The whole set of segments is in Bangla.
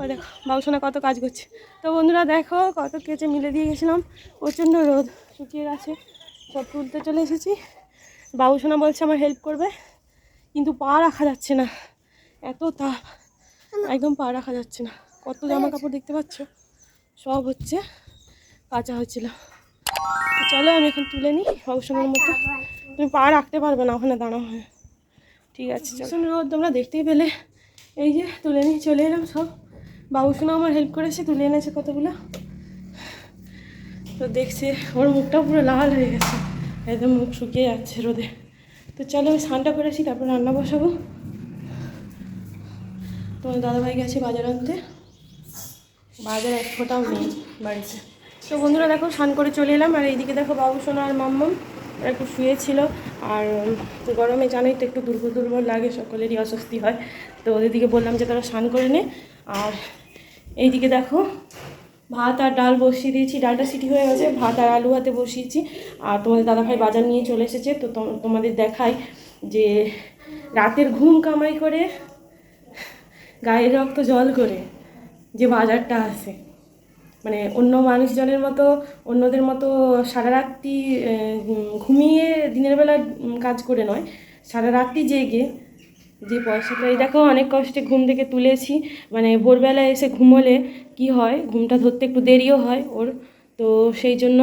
ওই দেখো বাবুসোনা কত কাজ করছে। তো বন্ধুরা দেখো কত কেচে মিলে দিয়ে গেছিলাম। প্রচণ্ড রোদ শুকিয়ে গেছে সব তুলতে চলে এসেছি। বাবুসোনা বলছে আমার হেল্প করবে কিন্তু পা রাখা যাচ্ছে না এত তাপ একদম পা রাখা যাচ্ছে না। কত জামা কাপড় দেখতে পাচ্ছ? সব হচ্ছে কাঁচা হচ্ছিল তো চলো আমি এখন তুলে নিই বাবুসোনার মতো। তুমি পা রাখতে পারবে না ওখানে দাঁড়াও হয়ে। ঠিক আছে রোদ তোমরা দেখতেই পেলে। এই যে তুলে নিয়ে চলে এলাম সব। বাবুসোনা আমার হেল্প করেছে, তুলে এনেছে কতগুলো? তো দেখছে ওর মুখটা পুরো লাল হয়ে গেছে। একদম মুখ শুকিয়ে যাচ্ছে রোদে। তো চলো আমি স্নানটা করেছি তারপর রান্না বসাবো। তোমার দাদাভাই গেছে বাজার আনতে। বাজার এক ফোঁটাও নেই বাড়িতে। তো বন্ধুরা দেখো, স্নান করে চলে এলাম, আর এইদিকে দেখো বাবু সোনা আর মাম্মাম, ওরা একটু শুয়েছিল। আর গরমে জানোই তো একটু দুর্বল দুর্বল লাগে, সকলেরই অস্বস্তি হয়। তো ওদের দিকে বললাম যে তারা স্নান করে নে। আর এইদিকে দেখো, ভাত আর ডাল বসিয়ে দিয়েছি, ডালটা সিটি হয়ে গেছে, ভাত আর আলু হাতে বসিয়েছি। আর তোমাদের দাদাভাই বাজার নিয়ে চলে এসেছে, তো তোম- তোমাদের দেখাই যে রাতের ঘুম কামাই করে, গায়ের রক্ত জল করে যে বাজারটা আসে মানে অন্য মানুষজনের মতো, অন্যদের মতো সারা রাত্রি ঘুমিয়ে দিনের বেলা কাজ করে নয় সারা রাত্রি জেগে যে পয়সাটা, এই দেখো অনেক কষ্টে ঘুম থেকে তুলেছি। মানে ভোরবেলায় এসে ঘুমোলে কি হয়, ঘুমটা ধরতে একটু দেরিও হয় ওর, তো সেই জন্য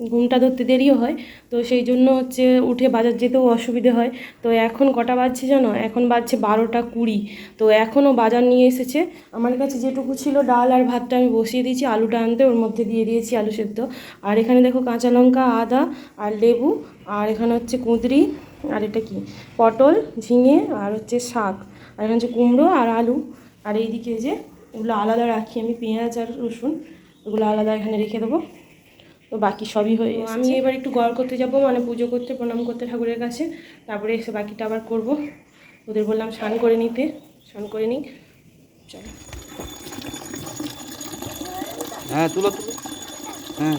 ঘুমটা ধরতে দেরিও হয়। তো সেই জন্য হচ্ছে উঠে বাজার যেতেও অসুবিধে হয়। তো এখন কটা বাজছে জানো? এখন বাজছে বারোটা কুড়ি। তো এখনও বাজার নিয়ে এসেছে। আমার কাছে যেটুকু ছিল ডাল আর ভাতটা আমি বসিয়ে দিয়েছি, আলুটা আনতে, ওর মধ্যে দিয়ে দিয়েছি আলু সেদ্ধ। আর এখানে দেখো কাঁচা লঙ্কা, আদা আর লেবু, আর এখানে হচ্ছে কুঁদরি আর এটা কি? পটল ঝিঙে আর হচ্ছে শাক। আর এখানে হচ্ছে কুমড়ো আর আলু। আর এইদিকে যে এগুলো আলাদা রাখি আমি পেঁয়াজ আর রসুন। এগুলো আলাদা এখানে রেখে দেবো। তো বাকি সবই হয়ে গেছে। আমি এবার একটু গড় করতে যাব মানে পুজো করতে প্রণাম করতে ঠাকুরের কাছে। তারপরে এসে বাকিটা আবার করব। ওদের বললাম স্নান করে নিতে। স্নান করে নিই চলো। হ্যাঁ তুলো তুলো। হ্যাঁ।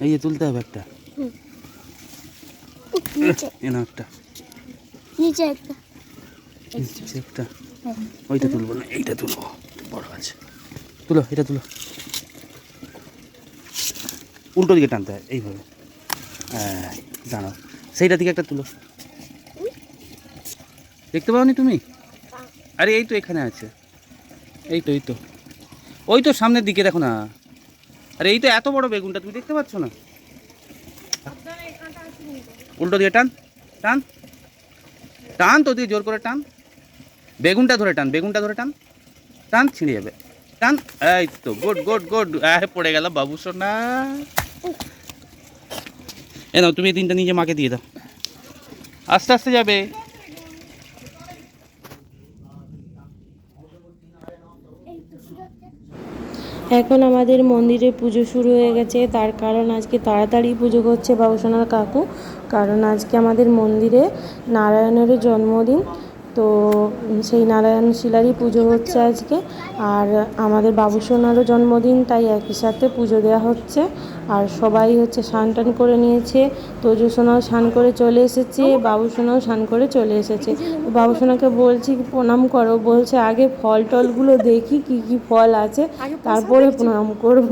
এই যে তুলতে হবে একটা। নিচে। এ না একটা। নিচে একটা। নিচে একটা। হ্যাঁ। ওইটা তুলবো না এইটা তুলবো। বড় আছে। তুলো এটা তুলো। উল্টো দিকে টানতে হয় এইভাবে। হ্যাঁ দাঁড়াও। সেইটা দিকে একটা তুলো। দেখতে পাওনি তুমি? আরে এই তো এখানে আছে। এই তো এই তো। ওই তো সামনের দিকে দেখো না। আরে এই তো এত বড় বেগুনটা, তুমি দেখতে পাচ্ছ না? উল্টো দিয়ে টান টান টান তো দিয়ে জোর করে টান। বেগুনটা ধরে টান, বেগুনটা ধরে টান টান, ছিঁড়ে যাবে। টান, এই তো, গুড গুড গুড। পড়ে গেল বাবু সোনা। এ নাও, তুমি এই তিনটা নিজে মাকে দিয়ে দাও। আস্তে আস্তে যাবে। এখন আমাদের মন্দিরে পুজো শুরু হয়ে গেছে। তার কারণ আজকে তাড়াতাড়ি পুজো করছে বাবুসোনার কাকু। কারণ আজকে আমাদের মন্দিরে নারায়ণেরও জন্মদিন। তো সেই নারায়ণ শিলারই পুজো হচ্ছে আজকে। আর আমাদের বাবুসোনারও জন্মদিন তাই একই সাথে পুজো দেওয়া হচ্ছে। আর সবাই হচ্ছে স্নান টান করে নিয়েছে। তোজো সোনাও স্নান করে চলে এসেছে বাবুসোনাও স্নান করে চলে এসেছে। বাবুসোনাকে বলছি প্রণাম করো। বলছে আগে ফল টলগুলো দেখি কি কি ফল আছে। তারপরে প্রণাম করব।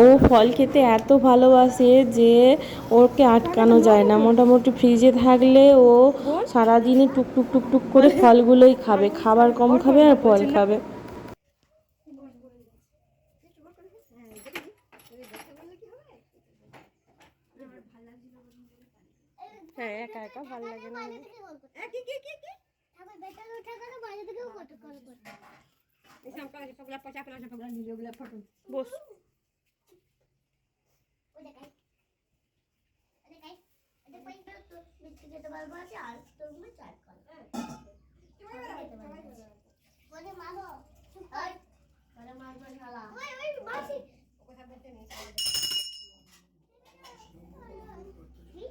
ও ফল খেতে এত ভালোবাসে যে ওকে আটকানো যায় না। মোটামুটি ফ্রিজে থাকলে ও সারাদিনই টুক টুকটুক টুক টুক করে ফলগুলোই খাবে। খাবার কম খাবে আর ফল খাবে। হ্যাঁ একা একা ভালো লাগে না। তারপর বেটার উঠে গেল বাইরে থেকেও ফটো কল করতে বস। ওই ওই দেখাই এটা পাই তো বিস্কুট খেতে পারব আছে আর তোর মুখে চাট কর বলে মারো চুপ কর বলে মারবো শালা ওই ওই মাসি কি?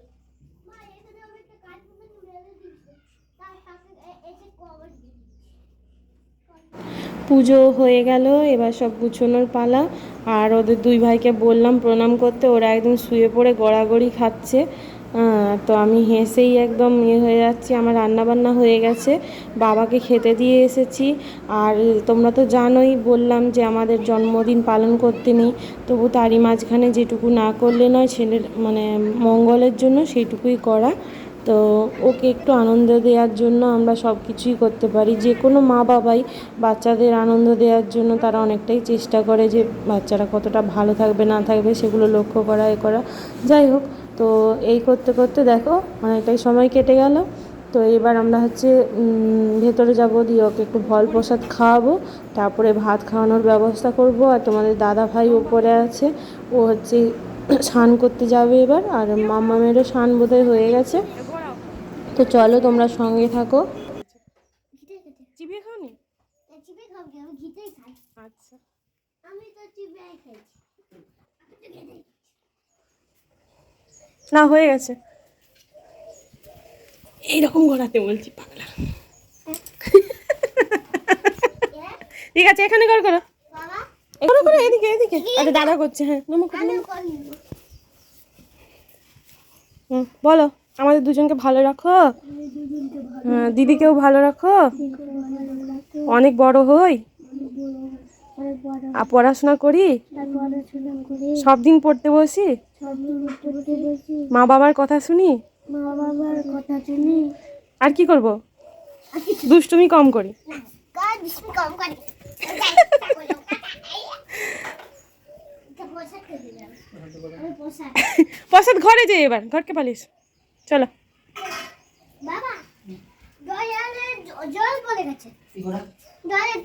মা, এখানে আমি একটা কার্টুন মেরে দিয়েছি। তার সাথে এ- এসে cover দিয়ে দিচ্ছি। পুজো হয়ে গেল, এবার সব গুছোনোর পালা। আর ওদের দুই ভাইকে বললাম প্রণাম করতে, ওরা একদম শুয়ে পড়ে গড়াগড়ি খাচ্ছে। তো আমি হেসেই একদম ইয়ে হয়ে যাচ্ছি, আমার রান্না বান্না হয়ে গেছে। বাবাকে খেতে দিয়ে এসেছি। আর তোমরা তো জানোই, বললাম যে আমাদের জন্মদিন পালন করতে নেই। তবু তারই মাঝখানে যেটুকু না করলে নয়, ছেলের মানে মঙ্গলের জন্য সেইটুকুই করা। তো ওকে একটু আনন্দ দেওয়ার জন্য আমরা সব কিছুই করতে পারি। যে কোনো মা বাবাই বাচ্চাদের আনন্দ দেওয়ার জন্য তারা অনেকটাই চেষ্টা করে যে বাচ্চারা কতটা ভালো থাকবে, না থাকবে সেগুলো লক্ষ্য করা, এ করা। যাই হোক, তো এই করতে করতে দেখো অনেকটাই সময় কেটে গেল। তো এবার আমরা হচ্ছে ভেতরে যাব, দিয়ে ওকে একটু ফল প্রসাদ খাওয়াবো। তারপরে ভাত খাওয়ানোর ব্যবস্থা করব। আর তোমাদের দাদা ভাই ওপরে আছে, ও হচ্ছে স্নান করতে যাবে এবার। আর মামা মামামেরও স্নান বোধহয় হয়ে গেছে। তো চলো তোমরা সঙ্গে থাকো। চিবিয়ে খাওনি? চিপে খাব আমি ঘিতেই খাই। আচ্ছা। আমি তো চিপে খাইছি। আমি তো ঘিতেই না হয়ে গেছে। এইরকম ঘোরাতে বলছি পাগলা। ঠিক আছে এখানে কর করো। বাবা। এখানে করো এদিকে এদিকে। আরে দাদা করছে হ্যাঁ নমো হুম, বলো। আমাদের দুজনকে ভালো রাখো। হ্যাঁ দিদিকেও ভালো রাখো। অনেক বড় হই। আর পড়াশোনা করি? সব দিন পড়তে বসি? মা বাবার কথা শুনি? আর কি করব? দুষ্টুমি কম করি। প্রসাদ ঘরে যে এবার ঘরকে পালিস চলো। বাবা জল পড়ে গেছে।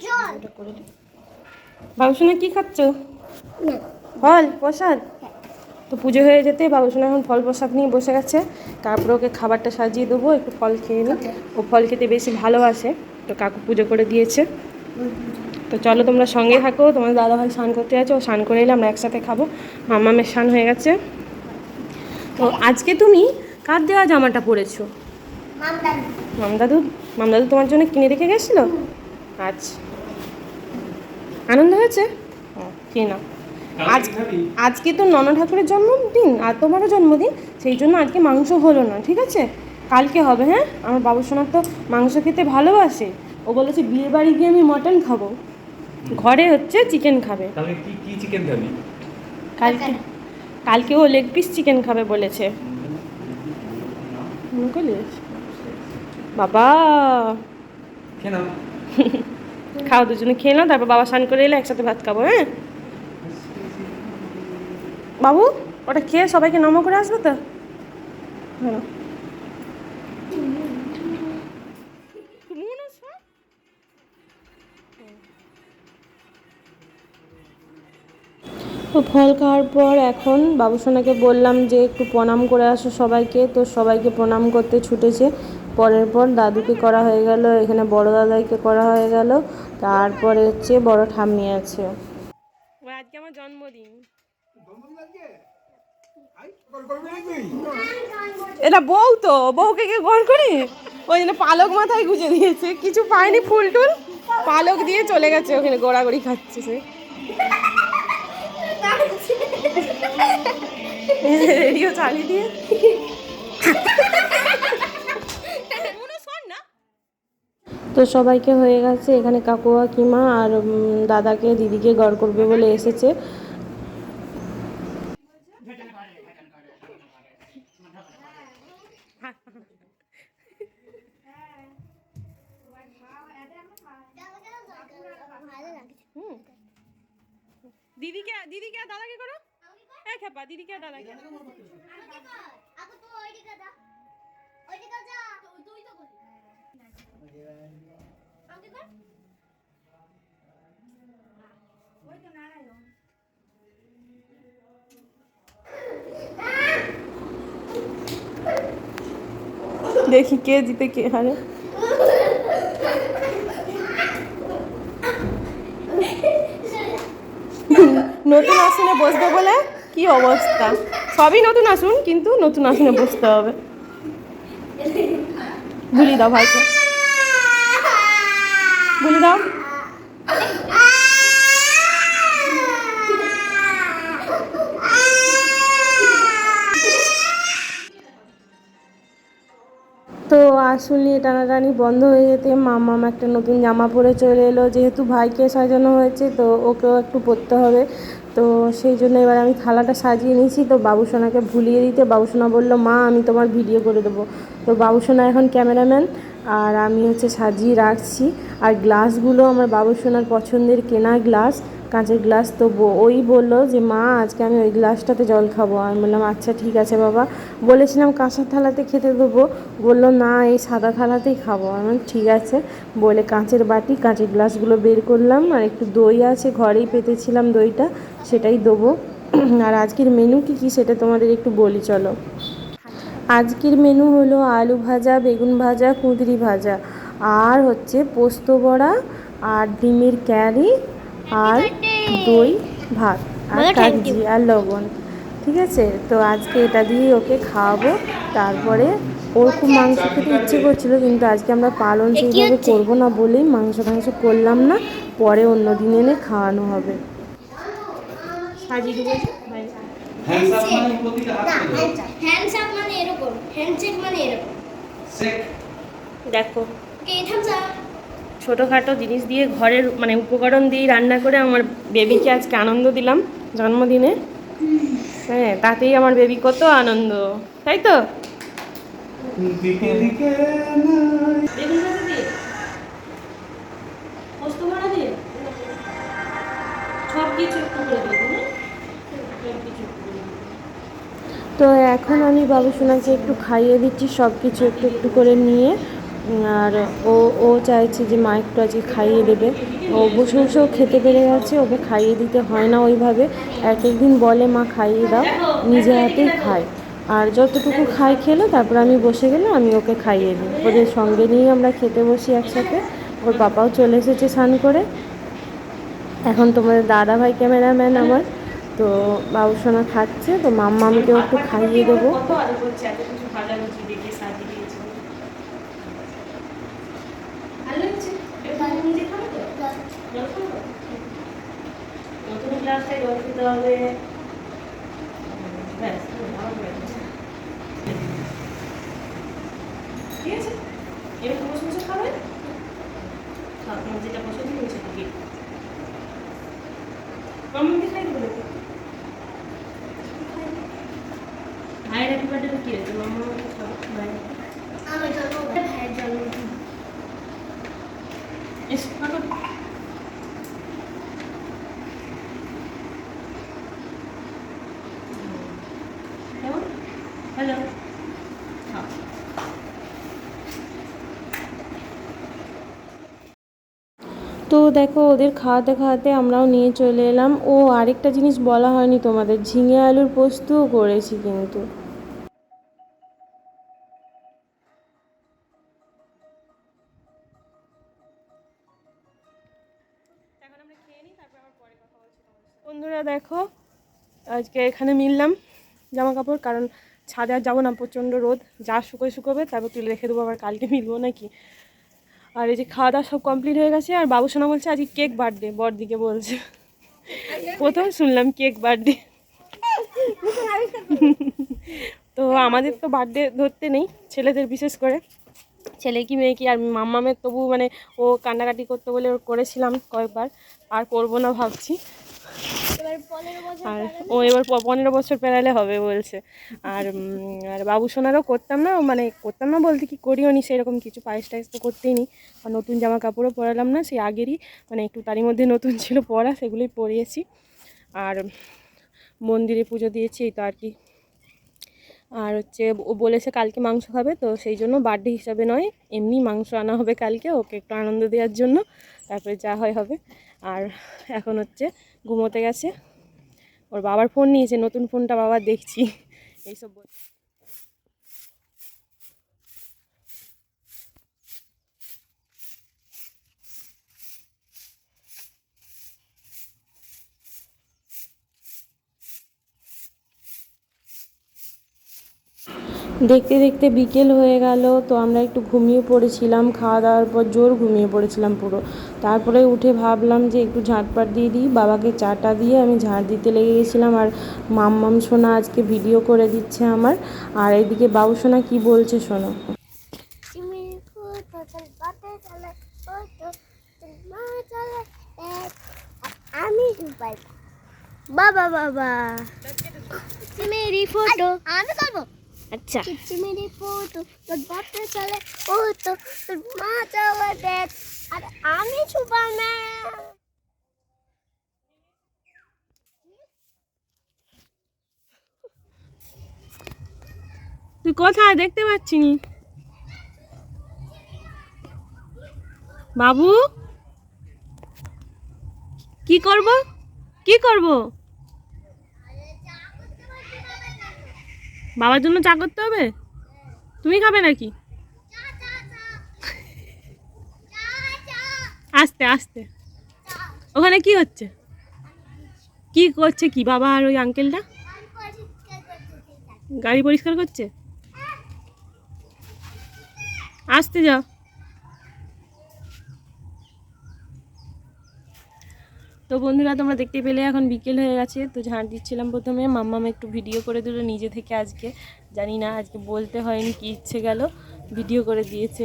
জল। বাবুসোনা কি খাচ্ছ? ফল প্রসাদ? তো পুজো হয়ে যেতে বাবুসোনা এখন ফল প্রসাদ নিয়ে বসে গেছে। তারপরে ওকে খাবারটা সাজিয়ে দেবো একটু ফল খেয়ে নিই ও ফল খেতে বেশি ভালোবাসে তো কাকু পুজো করে দিয়েছে। তো চলো তোমরা সঙ্গে থাকো তোমার দাদাভাই স্নান করতে আছে ও স্নান করে এলে আমরা একসাথে খাব। মামামের স্নান হয়ে গেছে। তো আজকে তুমি কার দেওয়া জামাটা পরেছো? মামদাদু মামদাদু তোমার জন্য কিনে রেখে গেছিল? আচ্ছা। আনন্দ হয়েছে? কি না। আজ আজকে তো নন ঠাকুরের জন্মদিন আর তোমারও জন্মদিন সেই জন্য আজকে মাংস হলো না ঠিক আছে? কালকে হবে হ্যাঁ? আমার বাবু সোনার তো মাংস খেতে ভালোবাসে। ও বলেছে বিয়ে বাড়ি গিয়ে আমি মটন খাব। ঘরে হচ্ছে চিকেন খাবি? কালকে কালকে ও লেগ পিস চিকেন খাবে বলেছে। মনে করলিস? বাবা! কেন খাও দুজনে খেয়ে নাও তারপর বাবা স্নান করে এলে একসাথে ভাত খাব হ্যাঁ? বাবু ওটা খেয়ে সবাইকে নম করে আসবে তো? হ্যাঁ। তো ফল খাওয়ার পর এখন বাবুসোনাকে বললাম যে একটু প্রণাম করে আসো সবাইকে। তো সবাইকে প্রণাম করতে ছুটেছে। পরের পর দাদুকে করা হয়ে গেল, এখানে বড় দাদাইকে করা হয়ে গেল। তারপরে হচ্ছে বড় ঠাম্মি আছে। আজকে আমার জন্মদিন। এটা বউ তো, বউকে কে গড় করি? ওই জন্য পালক মাথায় গুজে দিয়েছে। কিছু পায়নি ফুল টুল। পালক দিয়ে চলে গেছে, ওখানে গোড়াগড়ি খাচ্ছে সে। রেডিও চালিয়ে দিয়ে। তো সবাইকে হয়ে গেছে এখানে কাকু কিমা আর দাদাকে দিদিকে গড় করবে বলে এসেছে। হুম। দিদিকে দিদিকে দাদাকে করো? হ্যাঁ খেপা দিদিকে দাদাকে দেখি কে জিতে কে হারে। আসনে বসবে বলে? কি অবস্থা? সবই নতুন আসুন, কিন্তু নতুন আসনে বসতে হবে। বুলি দাও ভাইকে। বুলি দাও। তো আসুন নিয়ে টানাটানি বন্ধ হয়ে যেতে মামাম একটা নতুন জামা পরে চলে এলো। যেহেতু ভাইকে সাজানো হয়েছে, তো ওকেও একটু পরতে হবে। তো সেই জন্য এবার আমি থালাটা সাজিয়ে নিয়েছি। তো বাবুসোনাকে ভুলিয়ে দিতে বাবুসোনা বলল, মা, আমি তোমার ভিডিও করে দেবো। তো বাবুসোনা এখন ক্যামেরাম্যান। আর আমি হচ্ছে সাজিয়ে রাখছি। আর গ্লাসগুলো আমার বাবুসোনার পছন্দের কেনা গ্লাস। কাঁচের গ্লাস তো ওই বলল যে, মা, আজকে আমি ওই গ্লাসটাতে জল খাব। আমি বললাম আচ্ছা ঠিক আছে বাবা। বলেছিলাম, কাঁচের থালাতে খেতে দেবো। বলল, না, এই সাদা থালাতেই খাব। আমি ঠিক আছে। বলে কাঁচের বাটি, কাঁচের গ্লাসগুলো বের করলাম, আর একটু দই আছে, ঘরেই পেতেছিলাম দইটা, সেটাই দেবো। আর আজকের মেনু কী কী সেটা তোমাদের একটু বলি, চলো। আজকের মেনু হলো আলু ভাজা, বেগুন ভাজা, কুঁদরি ভাজা। আর হচ্ছে পোস্ত বড়া, আর ডিমের ক্যারি আর দই ভাত আর কাগজি আর লবণ ঠিক আছে? তো আজকে এটা দিয়ে ওকে খাওয়াবো। তারপরে ওর খুব মাংস খেতে ইচ্ছে করছিল কিন্তু আজকে আমরা পালন সেইভাবে? করব না বলেই মাংস টাংস করলাম না। পরে অন্য দিন এনে খাওয়ানো হবে। দেখো ছোটোখাটো জিনিস দিয়ে ঘরের মানে উপকরণ দিয়ে রান্না করে আমার বেবিকে আজকে আনন্দ দিলাম জন্মদিনে। হ্যাঁ তাতেই আমার বেবি কত আনন্দ, তাই তো? তো এখন আমি বাবু বাবুসোনাকে একটু খাইয়ে দিচ্ছি সব কিছু একটু একটু করে নিয়ে। আর ও ও চাইছে যে মা একটু আজকে খাইয়ে দেবে। ও বসে বসেও খেতে পেরে গেছে, ওকে খাইয়ে দিতে হয় না ওইভাবে। এক একদিন বলে, মা, খাইয়ে দাও, নিজে হাতেই খায়। আর যতটুকু খায় খেলো, তারপর আমি বসে গেলে আমি ওকে খাইয়ে দিই। ওদের সঙ্গে নিয়েই আমরা খেতে বসি একসাথে। ওর পাপাও চলে এসেছে স্নান করে। এখন তোমাদের দাদা ভাই ক্যামেরাম্যান আমার। তো বাবুসোনা খাচ্ছে, তো মাম্মা মাম্মামকেও একটু খাইয়ে দেবো। ক্লাসটায় জল খেতে হবে। ব্যাস। ঠিক আছে? এরকম বসে বসে খাবে? আপনার যেটা পছন্দ হয়েছে দিয়ে মাম্মাকে খাই দেবো নাকি ভাইয়ের হ্যাপি বার্থডে কি হয়েছে মাম্মা খাব ভাইয়ের আমার জন্ম ভাইয়ের জন্মদিন এসো হাঁটো কেমন হ্যালো তো দেখো, ওদের খাওয়াতে খাওয়াতে আমরাও নিয়ে চলে এলাম। ও আরেকটা জিনিস বলা হয়নি তোমাদের, ঝিঙে আলুর পোস্তও করেছি কিন্তু। বন্ধুরা দেখো, আজকে এখানে মিললাম জামা কাপড় কারণ ছাদে আর যাব না, প্রচণ্ড রোদ। যা শুকোয় শুকোবে, তারপর তুলে রেখে দেবো, আবার কালকে মিলবো নাকি? আর এই যে খাওয়া দাওয়া সব কমপ্লিট হয়ে গেছে, আর বাবু সোনা বলছে আজকে কেক বার্থডে বরদিকে বলছে। প্রথম শুনলাম কেক বার্থডে তো আমাদের তো বার্থডে ধরতে নেই, ছেলেদের বিশেষ করে। ছেলে কি, মেয়ে কি, আর মাম্মামের তবু মানে ও কান্নাকাটি করতে বলে ওর করেছিলাম কয়েকবার, আর করব না ভাবছি। আর ও এবার পনেরো বছর পেরালে হবে বলছে। আর আর বাবু সোনারও করতাম না মানে করতাম না বলতে কি করিও নি সেরকম কিছু পায়েস টাইস তো করতেই নি আর নতুন জামা কাপড়ও পরালাম না সেই আগেরই মানে একটু তারই মধ্যে নতুন ছিল পরা সেগুলোই পরিয়েছি আর মন্দিরে পুজো দিয়েছি এই তো আর কি। আর হচ্ছে ও বলেছে কালকে মাংস খাবে তো সেই জন্য বার্থডে হিসাবে নয় এমনি মাংস আনা হবে কালকে ওকে একটু আনন্দ দেওয়ার জন্য তারপরে যা হয় হবে। আর এখন হচ্ছে ঘুমোতে গেছে। ওর বাবার ফোন নিয়েছে, নতুন ফোনটা বাবা দেখছি। এইসব দেখতে দেখতে বিকেল হয়ে গেল, তো আমরা একটু ঘুমিয়ে পড়েছিলাম, খাওয়া দাওয়ার পর জোর ঘুমিয়ে পড়েছিলাম পুরো। তারপরে উঠে ভাবলাম যে একটু ঝাঁটপাট দিয়ে দিই বাবাকে চাটা দিয়ে আমি ঝাঁট দিতে লেগে গেছিলাম আর মাম্মাম সোনা আজকে ভিডিও করে দিচ্ছে আমার। আর এদিকে বাবু সোনা কী বলছে শোনো। আমি বাবা বাবা। ফটো আমি করব আচ্ছা। কিচ্ছি মেরি ফটো তোর বাপটা চলে ও তো তোর মা চাওয়া দেখ আর আমি সুপারম্যান। তুই কোথায় দেখতে পাচ্ছি নি বাবু? কি করব? কি করব? বাবার জন্য চা করতে হবে? তুমি খাবে নাকি? আস্তে আস্তে। ওখানে কি হচ্ছে? কি করছে কি বাবা আর ওই আঙ্কেলটা গাড়ি পরিষ্কার করছে? আসতে যাও। তো বন্ধুরা, তোমরা দেখতে পেলে এখন বিকেল হয়ে গেছে। তো ঝাঁট দিচ্ছিলাম প্রথমে। মাম্মাম একটু ভিডিও করে দিল নিজে থেকে আজকে। জানি না, আজকে বলতে হয়নি কি ইচ্ছে গেল। ভিডিও করে দিয়েছে।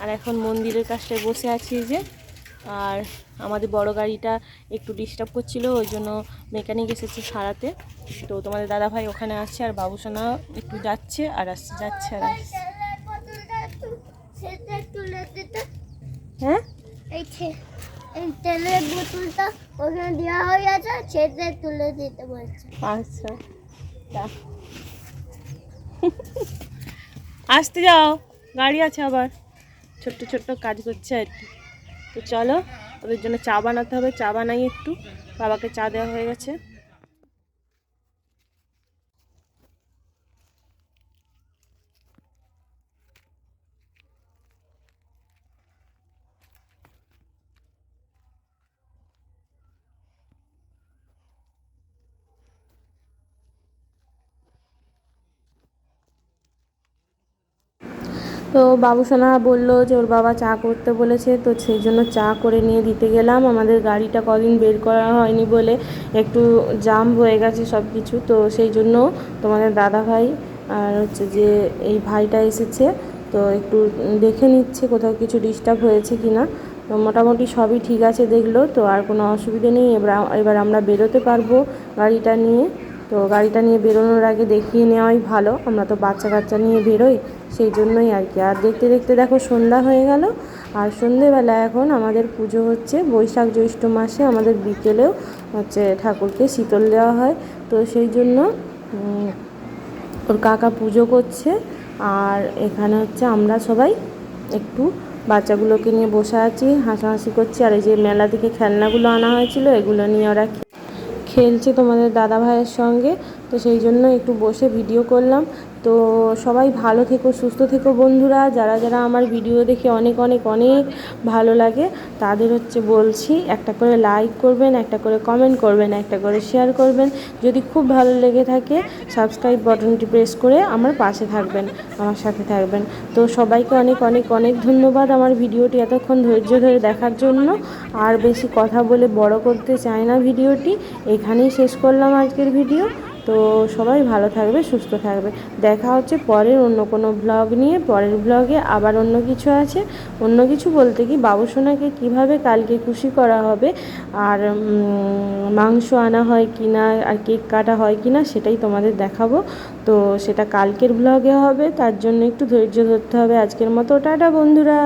আর এখন মন্দিরের কাছটায় বসে আছি যে। আর আমাদের বড় গাড়িটা একটু ডিস্টার্ব করছিল, ওই জন্য মেকানিক এসেছে সারাতে। তো তোমাদের দাদা ভাই ওখানে আসছে আর বাবুসোনা একটু যাচ্ছে, আর আসছে, যাচ্ছে, আর হ্যাঁ তেলের বোতলটা ওখানে দেওয়া হয়ে আছে সেটা তুলে দিতে বলছে। আচ্ছা আসতে যাও, গাড়ি আছে আবার। ছোট্ট ছোট্ট কাজ করছে আর কি। তো চলো, ওদের জন্য চা বানাতে হবে, চা বানাই একটু। বাবাকে চা দেওয়া হয়ে গেছে। তো বাবুসোনা বলল যে ওর বাবা চা করতে বলেছে, তো সেই জন্য চা করে নিয়ে দিতে গেলাম। আমাদের গাড়িটা কদিন বের করা হয়নি বলে একটু জাম হয়ে গেছে সব কিছু তো সেই জন্য তোমাদের দাদা ভাই আর হচ্ছে যে এই ভাইটা এসেছে, তো একটু দেখে নিচ্ছে কোথাও কিছু ডিস্টার্ব হয়েছে কি না তো মোটামুটি সবই ঠিক আছে দেখল, তো আর কোনো অসুবিধে নেই। এবার এবার আমরা বেরোতে পারব গাড়িটা নিয়ে। তো গাড়িটা নিয়ে বেরোনোর আগে দেখিয়ে নেওয়াই ভালো। আমরা তো বাচ্চা কাচ্চা নিয়ে বেরোই, সেই জন্যই আর কি। আর দেখতে দেখতে দেখো সন্ধ্যা হয়ে গেল। আর সন্ধেবেলা এখন আমাদের পুজো হচ্ছে বৈশাখ জ্যৈষ্ঠ মাসে। আমাদের বিকেলেও হচ্ছে ঠাকুরকে শীতল দেওয়া হয়। তো সেই জন্য ওর কাকা পুজো করছে। আর এখানে হচ্ছে আমরা সবাই একটু বাচ্চাগুলোকে নিয়ে বসে আছি, হাসাহাসি করছি। আর এই যে মেলা থেকে খেলনাগুলো আনা হয়েছিল, এগুলো নিয়ে ওরা খেলছে তোমাদের দাদা ভাইয়ের সঙ্গে তো সেই জন্য একটু বসে ভিডিও করলাম। তো সবাই ভালো থেকো, সুস্থ থেকো বন্ধুরা। যারা যারা আমার ভিডিও দেখে অনেক অনেক অনেক ভালো লাগে, তাদের হচ্ছে বলছি, একটা করে লাইক করবেন, একটা করে কমেন্ট করবেন, একটা করে শেয়ার করবেন। যদি খুব ভালো লেগে থাকে সাবস্ক্রাইব বাটনটি প্রেস করে আমার পাশে থাকবেন, আমার সাথে থাকবেন। তো সবাইকে অনেক অনেক অনেক ধন্যবাদ আমার ভিডিওটি এতক্ষণ ধৈর্য ধরে দেখার জন্য। আর বেশি কথা বলে বড় করতে চাই না ভিডিওটি। এখানেই শেষ করলাম আজকের ভিডিও। তো সবাই ভালো থাকবে, সুস্থ থাকবে। দেখা হচ্ছে পরের অন্য কোনো ব্লগ নিয়ে। পরের ব্লগে আবার অন্য কিছু আছে। অন্য কিছু বলতে কি বাবুসোনাকে কীভাবে কালকে খুশি করা হবে, আর মাংস আনা হয় কি না আর কেক কাটা হয় কি না সেটাই তোমাদের দেখাবো। তো সেটা কালকের ব্লগে হবে, তার জন্য একটু ধৈর্য ধরতে হবে। আজকের মতো টাটা বন্ধুরা।